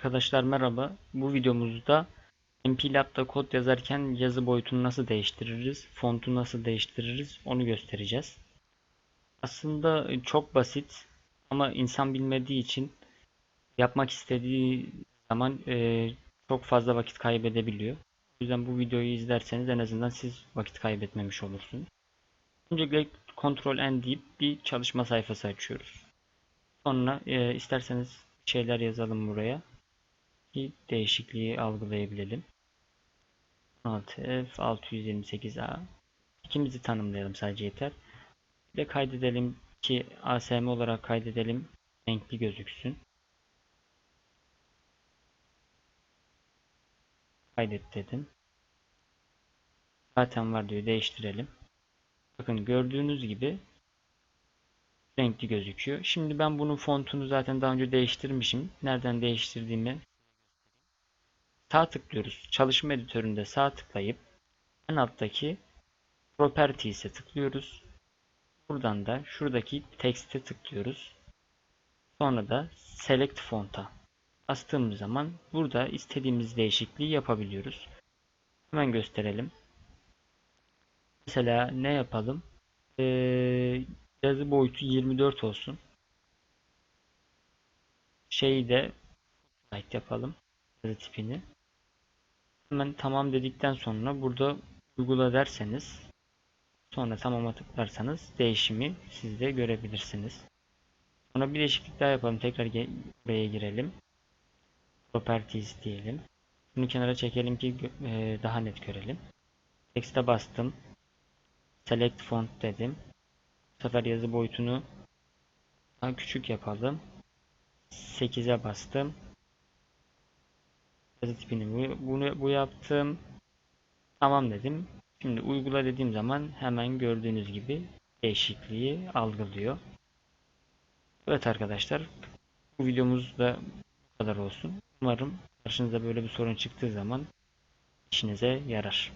Arkadaşlar merhaba. Bu videomuzda MPLab'da kod yazarken yazı boyutunu nasıl değiştiririz, fontu nasıl değiştiririz onu göstereceğiz. Aslında çok basit ama insan bilmediği için yapmak istediği zaman e, çok fazla vakit kaybedebiliyor. O yüzden bu videoyu izlerseniz en azından siz vakit kaybetmemiş olursunuz. Öncelikle Ctrl N deyip bir çalışma sayfası açıyoruz. Sonra e, isterseniz şeyler yazalım buraya değişikliği algılayabilelim. 6F 628A ikimizi tanımlayalım sadece yeter. Ve kaydedelim ki ASM olarak kaydedelim. Renkli gözüksün. Kaydet dedim. Zaten var diyor değiştirelim. Bakın gördüğünüz gibi renkli gözüküyor. Şimdi ben bunun fontunu zaten daha önce değiştirmişim. Nereden değiştirdiğimi sağ tıklıyoruz. Çalışma editöründe sağ tıklayıp en alttaki Properties'e tıklıyoruz. Buradan da şuradaki Text'e tıklıyoruz. Sonra da Select Font'a bastığımız zaman burada istediğimiz değişikliği yapabiliyoruz. Hemen gösterelim. Mesela ne yapalım? Ee, yazı boyutu 24 olsun. Şeyi de yapalım. Yazı tipini. Hemen tamam dedikten sonra burada uygula derseniz sonra tamama tıklarsanız değişimi siz de görebilirsiniz. Sonra bir değişiklik daha yapalım. Tekrar buraya girelim. Properties diyelim. Bunu kenara çekelim ki e, daha net görelim. Text'e bastım. Select font dedim. Bu sefer yazı boyutunu daha küçük yapalım. 8'e bastım. Tipini bu, bunu, bu yaptım. Tamam dedim. Şimdi uygula dediğim zaman hemen gördüğünüz gibi değişikliği algılıyor. Evet arkadaşlar. Bu videomuz da bu kadar olsun. Umarım karşınıza böyle bir sorun çıktığı zaman işinize yarar.